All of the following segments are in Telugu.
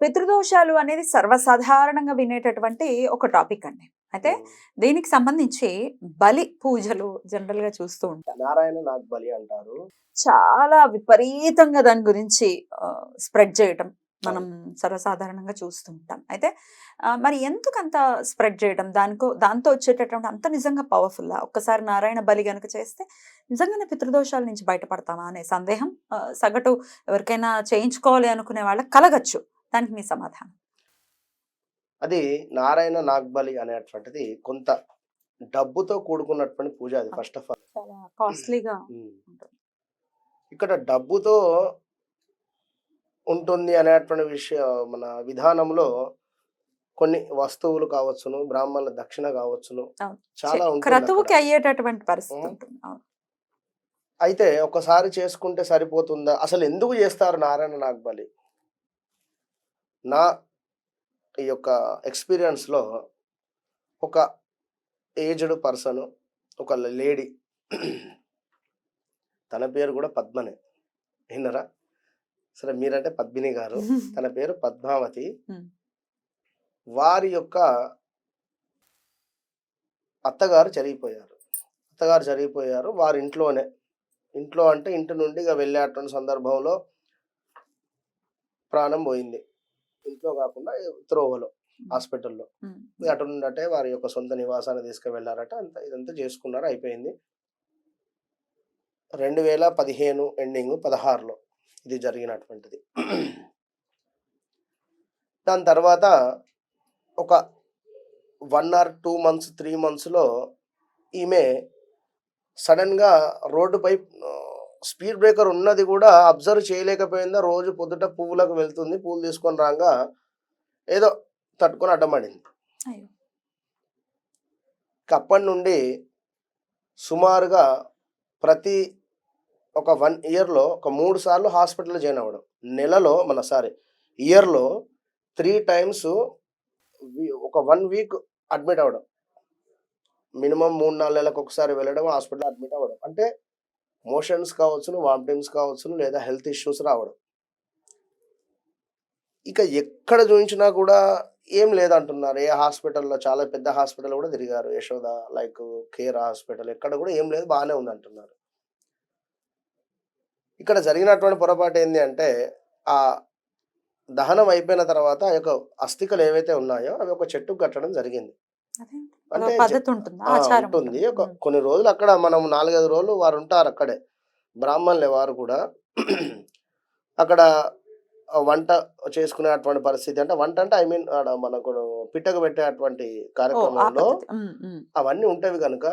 పితృదోషాలు అనేది సర్వసాధారణంగా వినేటటువంటి ఒక టాపిక్ అండి. అయితే దీనికి సంబంధించి బలి పూజలు జనరల్గా చూస్తూ ఉంటాం. నారాయణ నాగ్ బలి అంటారు. చాలా విపరీతంగా దాని గురించి స్ప్రెడ్ చేయటం మనం సర్వసాధారణంగా చూస్తూ ఉంటాం. అయితే మరి ఎందుకు అంత స్ప్రెడ్ చేయడం దానికో దాంతో వచ్చేటటువంటి అంత నిజంగా పవర్ఫుల్ ఒక్కసారి నారాయణ బలి గనుక చేస్తే నిజంగానే పితృదోషాల నుంచి బయటపడతామా అనే సందేహం సగటు ఎవరికైనా చేయించుకోవాలి అనుకునే వాళ్ళకి కలగచ్చు. దానికి మీ సమాధానం. అది నారాయణ నాగ్ బలి అనేటువంటిది కొంత డబ్బుతో కూడుకున్నటువంటి పూజ అది ఫస్ట్ ఆఫ్ ఆల్. కాస్ట్లీగా ఇక్కడ డబ్బుతో ఉంటుంది అనేటువంటి విషయ మన విధానంలో కొన్ని వస్తువులు కావచ్చును బ్రాహ్మణుల దక్షిణ కావచ్చును. చాలా ఉంటుంది క్రతువుకి. అయ్యేటటువంటి పరిస్థితి. అయితే ఒకసారి చేసుకుంటే సరిపోతుందా? అసలు ఎందుకు చేస్తారు నారాయణ నాగ్ బలి నా ఈ యొక్క ఎక్స్పీరియన్స్లో ఒక ఏజ్డ్ పర్సన్ ఒక లేడీ తన పేరు కూడా పద్మనే. విన్నరా? సరే మీరంటే పద్మిని గారు. తన పేరు పద్మావతి. వారి యొక్క అత్తగారు చనిపోయారు. అత్తగారు చనిపోయారు. వారి ఇంట్లోనే. ఇంట్లో అంటే ఇంటి నుండి ఇక వెళ్ళేటువంటి సందర్భంలో ప్రాణం పోయింది. ఇంట్లో కాకుండా త్రోవలో హాస్పిటల్లో. అటు నుండి అంటే వారి యొక్క సొంత నివాసాన్ని తీసుకువెళ్ళారట అంత ఇదంతా చేసుకున్నారు అయిపోయింది. రెండు వేల పదిహేను ఎండింగ్ పదహారులో ఇది జరిగినటువంటిది. దాని తర్వాత ఒక one or two months three మంత్స్లో ఈమె సడన్గా రోడ్డుపై స్పీడ్ బ్రేకర్ ఉన్నది కూడా అబ్జర్వ్ చేయలేకపోయిందా? రోజు పొద్దుట పువ్వులకు వెళ్తుంది పువ్వులు తీసుకొని రాగా ఏదో తట్టుకొని అడ్డమడింది అప్పటి నుండి సుమారుగా ప్రతి ఒక వన్ ఇయర్లో ఒక మూడు సార్లు హాస్పిటల్లో జాయిన్ అవ్వడం. నెలలో మన సారీ ఇయర్లో త్రీ టైమ్స్ ఒక వన్ వీక్ అడ్మిట్ అవ్వడం. మినిమం మూడు నాలుగు నెలలకు ఒకసారి వెళ్ళడం హాస్పిటల్ అడ్మిట్ అవ్వడం. అంటే మోషన్స్ కావచ్చును వామిటింగ్స్ కావచ్చును లేదా హెల్త్ ఇష్యూస్ రావడం. ఇక ఎక్కడ చూపించినా కూడా ఏం లేదంటున్నారు. ఏ హాస్పిటల్లో చాలా పెద్ద హాస్పిటల్ కూడా తిరిగారు. యశోద లైక్ కేర్ హాస్పిటల్ ఎక్కడ కూడా ఏం లేదు బాగానే ఉంది అంటున్నారు ఇక్కడ జరిగినటువంటి పొరపాటు ఏంటి అంటే ఆ దహనం అయిపోయిన తర్వాత ఆ యొక్క అస్థికలు ఏవైతే ఉన్నాయో అవి ఒక చెట్టుకు కట్టడం జరిగింది. అంటే పద్ధతి ఉంటుంది ఒక. కొన్ని రోజులు అక్కడ మనం నాలుగైదు రోజులు వారు ఉంటారు అక్కడే బ్రాహ్మణులే వారు కూడా అక్కడ వంట చేసుకునేటువంటి పరిస్థితి అంటే వంట అంటే ఐ మీన్ మనకు పిట్టకు పెట్టేటువంటి కార్యక్రమంలో. అవన్నీ ఉంటవి కనుక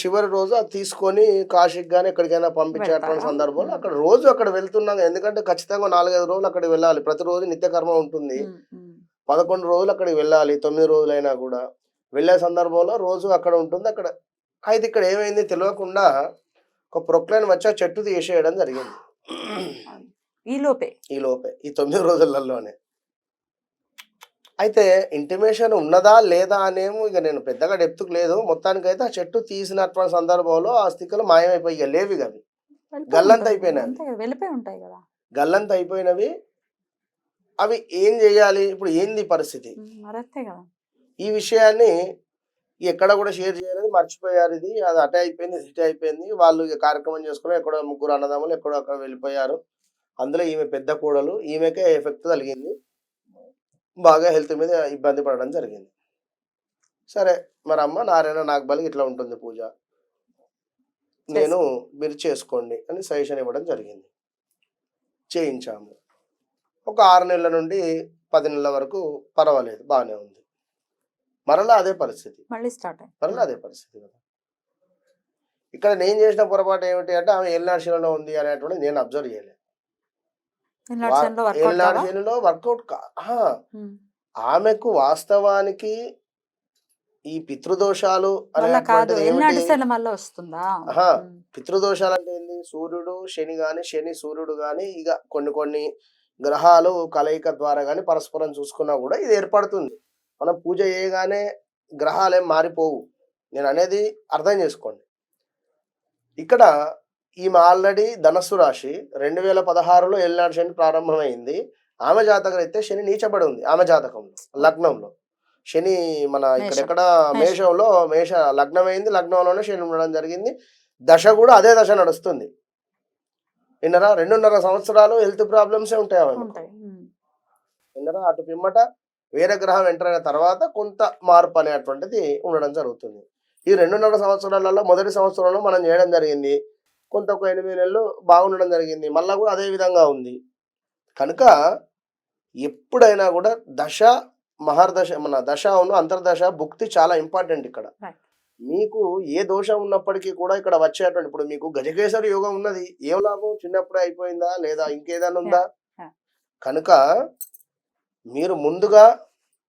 చివరి రోజు అది తీసుకొని కాశీకి కానీ ఎక్కడికైనా పంపించేటువంటి? సందర్భంలో. అక్కడ రోజు అక్కడ వెళ్తున్నాం ఎందుకంటే ఖచ్చితంగా నాలుగైదు రోజులు అక్కడికి వెళ్ళాలి ప్రతిరోజు నిత్యకర్మ ఉంటుంది. పదకొండు రోజులు అక్కడికి వెళ్ళాలి తొమ్మిది రోజులైనా కూడా. వెళ్ళే సందర్భంలో రోజు అక్కడ ఉంటుంది. అక్కడ అయితే ఇక్కడ ఏమైంది తెలియకుండా ఒక ప్రొక్లైన్ వచ్చి ఆ చెట్టు తీసేయడం జరిగింది. ఈ లోపే. ఈ లోపే ఈ తొమ్మిది రోజులలోనే. అయితే ఇంటిమేషన్ ఉన్నదా లేదా అనేమో ఇక నేను పెద్దగా డెప్త్కి లేదు. మొత్తానికైతే ఆ చెట్టు తీసినటువంటి సందర్భంలో ఆ స్తికలు మాయమైపోయి లేవి అవి. గల్లంత కదా, వెళ్ళిపోయి ఉంటాయి కదా. గల్లంత అయిపోయినవి అవి ఏం చేయాలి? ఇప్పుడు ఏంది పరిస్థితి? ఈ విషయాన్ని ఎక్కడ కూడా షేర్ చేయలేదు మర్చిపోయారు ఇది. అది అటే అయిపోయింది ఇటే అయిపోయింది. వాళ్ళు కార్యక్రమం చేసుకుని ఎక్కడో ముగ్గురు అన్నదమ్ములు ఎక్కడో అక్కడ వెళ్ళిపోయారు. అందులో ఈమె పెద్ద కూడలు ఈమెకే ఎఫెక్ట్ కలిగింది. బాగా హెల్త్ మీద ఇబ్బంది పడడం జరిగింది. సరే మరి అమ్మ నారాయణ నాగబలి ఇట్లా ఉంటుంది పూజ. నేను మీరు చేసుకోండి అని సజెషన్ ఇవ్వడం జరిగింది. చేయించాము. ఒక ఆరు నెలల నుండి పది నెలల వరకు పర్వాలేదు బాగానే ఉంది. మరలా అదే పరిస్థితి. మళ్ళీ స్టార్ట్ మరలా అదే పరిస్థితి కదా. ఇక్కడ నేను చేసిన పొరపాటు ఏమిటి అంటే ఆమె ఏలినాశిలో ఉంది అనేటువంటి నేను అబ్జర్వ్ చేయలేదు. వర్కౌట్. ఆమెకు వాస్తవానికి ఈ పితృదోషాలు. పితృదోషాలు అంటే ఏంది? సూర్యుడు శని గాని శని సూర్యుడు గాని ఇక కొన్ని కొన్ని గ్రహాలు కలయిక ద్వారా గాని పరస్పరం చూసుకున్నా కూడా ఇది ఏర్పడుతుంది. మనం పూజ చేయగానే గ్రహాలు ఏం మారిపోవు. నేను అనేది అర్థం చేసుకోండి. ఇక్కడ ఈమె ఆల్రెడీ ధనస్సు రాశి రెండు వేల పదహారులో ఏలినాడు శని ప్రారంభమైంది. ఆమె జాతకం అయితే శని నీచబడి ఉంది. ఆమె జాతకంలో లగ్నంలో. శని మన ఇక్కడ మేషం. ఎక్కడ మేషం. మేషంలో మేష లగ్నం అయింది లగ్నంలోనే శని ఉండడం జరిగింది. దశ కూడా అదే దశ నడుస్తుంది. విన్నరా? రెండున్నర సంవత్సరాలు హెల్త్ ప్రాబ్లమ్స్ ఉంటాయి. విన్నరా? అటు పిమ్మట వేరే గ్రహం ఎంటర్ అయిన తర్వాత కొంత మార్పు అనేటువంటిది ఉండడం జరుగుతుంది. ఈ రెండున్నర సంవత్సరాలలో మొదటి సంవత్సరంలో మనం చేయడం జరిగింది. కొంత ఒక ఎనిమిది నెలలు బాగుండడం జరిగింది. మళ్ళా కూడా అదే విధంగా ఉంది. కనుక ఎప్పుడైనా కూడా దశ మహర్దశ మన దశ ఉన్న అంతర్దశ భుక్తి చాలా ఇంపార్టెంట్ ఇక్కడ. మీకు ఏ దోషం ఉన్నప్పటికీ కూడా ఇక్కడ వచ్చేటువంటి ఇప్పుడు మీకు గజకేసరి యోగం ఉన్నది ఏం లాభం చిన్నప్పుడే అయిపోయిందా లేదా ఇంకేదైనా ఉందా. కనుక మీరు ముందుగా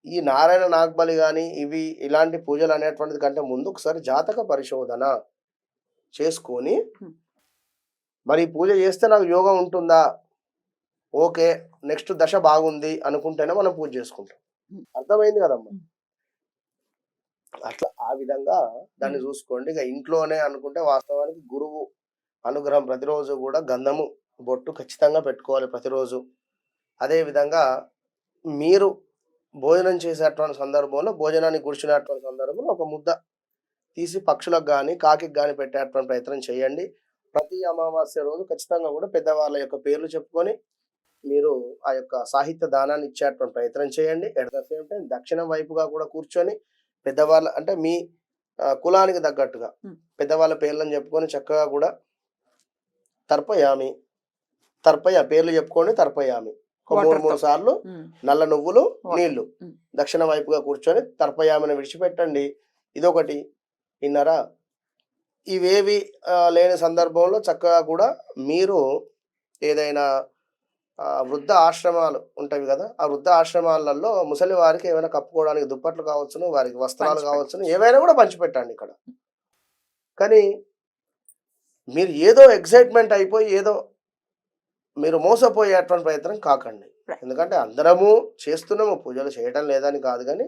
ఈ నారాయణ నాగ్బలి కానీ ఇవి ఇలాంటి పూజలు అనేటువంటిది కంటే ముందు ఒకసారి జాతక పరిశోధన చేసుకొని. మరి పూజ చేస్తే నాకు యోగం ఉంటుందా ఓకే నెక్స్ట్ దశ బాగుంది అనుకుంటేనే మనం పూజ చేసుకుంటాం. అర్థమైంది కదమ్మా. అట్లా ఆ విధంగా దాన్ని చూసుకోండి. ఇక ఇంట్లోనే అనుకుంటే వాస్తవానికి గురువు అనుగ్రహం ప్రతిరోజు కూడా గంధము బొట్టు ఖచ్చితంగా పెట్టుకోవాలి ప్రతిరోజు. అదే విధంగా మీరు భోజనం చేసేటువంటి సందర్భంలో భోజనాన్ని కూర్చునేటువంటి సందర్భంలో ఒక ముద్ద తీసి పక్షులకు కానీ కాకి కానీ పెట్టేటువంటి ప్రయత్నం చేయండి. ప్రతి అమావాస్య రోజు ఖచ్చితంగా కూడా పెద్దవాళ్ళ యొక్క పేర్లు చెప్పుకొని మీరు ఆ యొక్క సాహిత్య దానాన్ని ఇచ్చేటువంటి ప్రయత్నం చేయండి. ఎట్ ద సేమ్ టైం దక్షిణ వైపుగా కూడా కూర్చొని పెద్దవాళ్ళ అంటే మీ కులానికి తగ్గట్టుగా. పెద్దవాళ్ళ పేర్లను చెప్పుకొని చక్కగా కూడా తర్పయామి తర్పయ పేర్లు చెప్పుకొని తర్పయామి ఒక మూడు. మూడు సార్లు. నల్ల నువ్వులు. నీళ్ళు. దక్షిణ వైపుగా కూర్చొని తర్పయామిని విడిచిపెట్టండి ఇదొకటి విన్నారా ఇవేవి లేని సందర్భంలో చక్కగా కూడా మీరు ఏదైనా వృద్ధ ఆశ్రమాలు ఉంటాయి కదా ఆ వృద్ధ ఆశ్రమాలలో ముసలి వారికి ఏమైనా కప్పుకోవడానికి దుప్పట్లు కావచ్చును వారికి వస్త్రాలు. కావచ్చును ఏవైనా కూడా పంచిపెట్టండి ఇక్కడ కానీ మీరు ఏదో ఎక్సైట్మెంట్ అయిపోయి ఏదో మీరు మోసపోయేటువంటి ప్రయత్నం కాకండి. ఎందుకంటే అందరము చేస్తున్నాము పూజలు చేయటం లేదని కాదు కానీ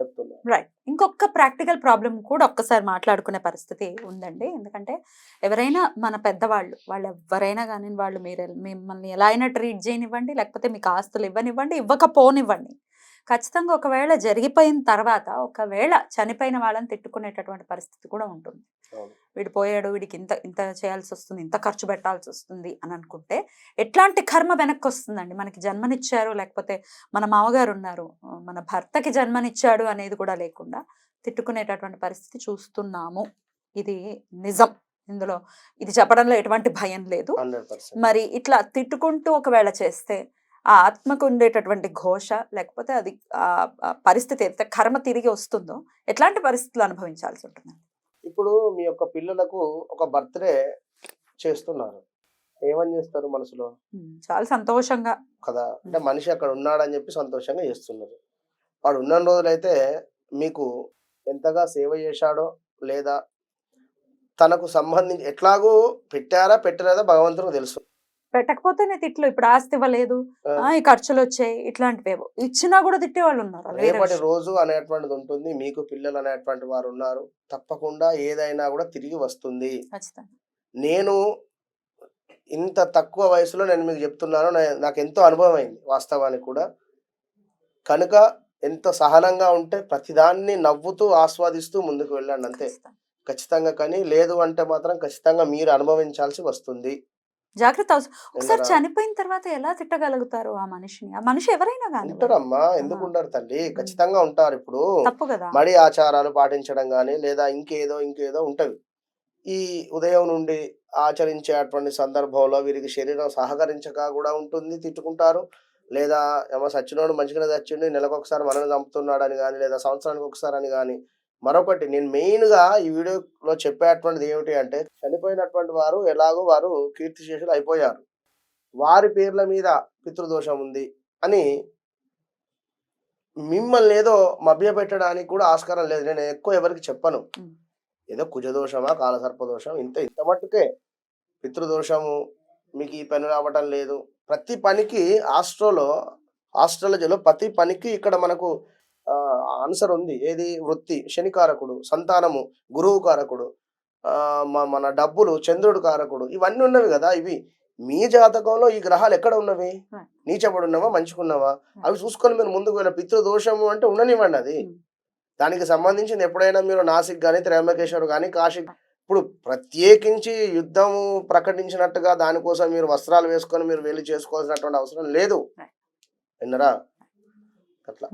చెప్తున్నారు. రైట్ ఇంకొక ప్రాక్టికల్ ప్రాబ్లం కూడా ఒక్కసారి మాట్లాడుకునే పరిస్థితి ఉందండి. ఎందుకంటే ఎవరైనా మన పెద్దవాళ్ళు వాళ్ళు ఎవరైనా కానీ వాళ్ళు మీరు మిమ్మల్ని ఎలా అయినా ట్రీట్ చేయనివ్వండి లేకపోతే మీకు ఆస్తులు ఇవ్వనివ్వండి ఇవ్వకపోనివ్వండి. ఖచ్చితంగా ఒకవేళ జరిగిపోయిన తర్వాత ఒకవేళ చనిపోయిన వాళ్ళని తిట్టుకునేటటువంటి పరిస్థితి కూడా ఉంటుంది. వీడు పోయాడు వీడికి ఇంత ఇంత చేయాల్సి వస్తుంది ఇంత ఖర్చు పెట్టాల్సి వస్తుంది అని అనుకుంటే ఎట్లాంటి కర్మ వెనక్కి వస్తుందండి మనకి జన్మనిచ్చారు లేకపోతే మన మామగారు ఉన్నారు మన భర్తకి జన్మనిచ్చాడు అనేది కూడా లేకుండా తిట్టుకునేటటువంటి పరిస్థితి చూస్తున్నాము. ఇది నిజం. ఇందులో ఇది చెప్పడంలో ఎటువంటి భయం లేదు. మరి ఇట్లా తిట్టుకుంటూ ఒకవేళ చేస్తే ఆ ఆత్మకు ఉండేటటువంటి ఘోష లేకపోతే అది పరిస్థితి ఎంత కర్మ తిరిగి వస్తుందో ఎట్లాంటి పరిస్థితులు అనుభవించాల్సి ఉంటుంది? ఇప్పుడు మీ యొక్క పిల్లలకు ఒక బర్త్డే చేస్తున్నారు. ఏమని చేస్తారు మనసులో? చాలా సంతోషంగా. కదా అంటే మనిషి అక్కడ ఉన్నాడని చెప్పి సంతోషంగా చేస్తున్నారు. వాడు ఉన్న రోజులైతే మీకు ఎంతగా సేవ చేశాడో లేదా తనకు సంబంధించి ఎట్లాగూ పెట్టారా పెట్టలేదా భగవంతుడు తెలుసు. పెట్టకపోతేనే తిట్లు ఇప్పుడు ఆస్తి ఇవ్వలేదు ఈ ఖర్చులు వచ్చాయి ఇట్లాంటివేవో ఇచ్చినా కూడా తిట్టే వాళ్ళు ఉన్నారు రేపటి. రోజు అనేటువంటిది ఉంటుంది మీకు పిల్లలు అనేటువంటి వారు ఉన్నారు తప్పకుండా ఏదైనా కూడా తిరిగి వస్తుంది. నేను ఇంత తక్కువ వయసులో నేను మీకు చెప్తున్నాను నాకు ఎంతో అనుభవం అయింది వాస్తవానికి కూడా. కనుక ఎంత సహనంగా ఉంటే ప్రతిదాన్ని నవ్వుతూ ఆస్వాదిస్తూ ముందుకు వెళ్ళండి అంతే. ఖచ్చితంగా కానీ లేదు అంటే మాత్రం ఖచ్చితంగా మీరు అనుభవించాల్సి వస్తుంది. జాగ్రత్త ఒకసారి? చనిపోయిన తర్వాత ఎలా తిట్టగలుగుతారు ఆ మనిషిని? ఆ మనిషి ఎవరైనా కానీ ఉంటారమ్మా ఎందుకు ఉండరు తల్లి? ఖచ్చితంగా ఉంటారు ఇప్పుడు. తప్పు కదా! మడి ఆచారాలు పాటించడం కానీ లేదా ఇంకేదో ఇంకేదో ఉంటవి. ఈ ఉదయం నుండి ఆచరించేటువంటి సందర్భంలో వీరికి శరీరం సహకరించక కూడా ఉంటుంది తిట్టుకుంటారు. లేదా ఏమో సచ్చినోడు మంచిగానే చచ్చిండు నెలకు ఒకసారి మనల్ని చంపుతున్నాడు అని కానీ లేదా సంవత్సరానికి ఒకసారి అని కానీ మరొకటి నేను మెయిన్గా ఈ వీడియోలో చెప్పేటువంటిది ఏమిటి అంటే చనిపోయినటువంటి వారు ఎలాగో వారు కీర్తిశేషులు అయిపోయారు. వారి పేర్ల మీద పితృదోషం ఉంది అని మిమ్మల్ని ఏదో మభ్యపెట్టడానికి కూడా ఆస్కారం లేదు. నేను ఎక్కువ ఎవరికి చెప్పను. ఏదో కుజదోషమా కాలసర్పదోషం ఇంత ఇంత మట్టుకే పితృదోషము మీకు ఈ పని రావటం లేదు. ప్రతి పనికి ఆస్ట్రోలో ఆస్ట్రాలజీలో ప్రతి పనికి ఇక్కడ మనకు ఆన్సర్ ఉంది. ఏది? వృత్తి శనికారకుడు సంతానము గురువు కారకుడు మన డబ్బులు చంద్రుడు కారకుడు ఇవన్నీ ఉన్నవి కదా ఇవి. మీ జాతకంలో ఈ గ్రహాలు ఎక్కడ ఉన్నవి? Right. నీచబడి ఉన్నవా మంచుకున్నావా అవి చూసుకొని మీరు ముందుకు వెళ్ళ పితృదోషము అంటే ఉండనివ్వండి అది. దానికి సంబంధించింది ఎప్పుడైనా మీరు నాసిక్ కానీ త్రయంబకేశ్వర్ కానీ కాశీ ఇప్పుడు ప్రత్యేకించి యుద్ధము ప్రకటించినట్టుగా దానికోసం మీరు వస్త్రాలు వేసుకొని మీరు వెళ్ళి చేసుకోవాల్సినటువంటి అవసరం లేదు. విన్నరా?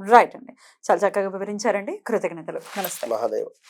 రైట్ అండి. చాలా చక్కగా వివరించారండి. కృతజ్ఞతలు. నమస్తే. మహాదేవ్.